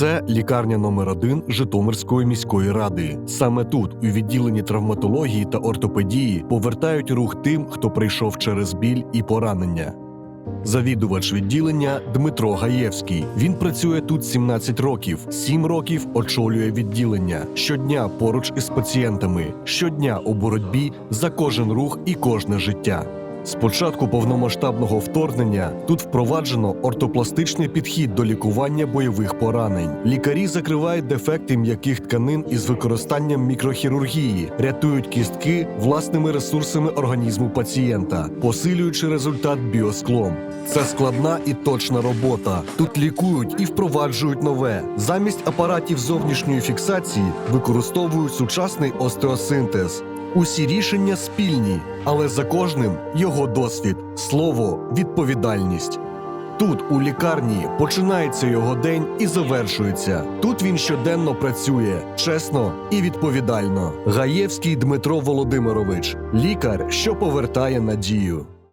Це лікарня номер 1 Житомирської міської ради. Саме тут, у відділенні травматології та ортопедії, повертають рух тим, хто прийшов через біль і поранення. Завідувач відділення Дмитро Гаєвський. Він працює тут 17 років, 7 років очолює відділення. Щодня поруч із пацієнтами, щодня у боротьбі за кожен рух і кожне життя. З початку повномасштабного вторгнення тут впроваджено ортопластичний підхід до лікування бойових поранень. Лікарі закривають дефекти м'яких тканин із використанням мікрохірургії, рятують кістки власними ресурсами організму пацієнта, посилюючи результат біосклом. Це складна і точна робота. Тут лікують і впроваджують нове. Замість апаратів зовнішньої фіксації використовують сучасний остеосинтез. Усі рішення спільні, але за кожним його досвід, слово, відповідальність. Тут, у лікарні, починається його день і завершується. Тут він щоденно працює чесно і відповідально. Гаєвський Дмитро Володимирович, лікар, що повертає надію.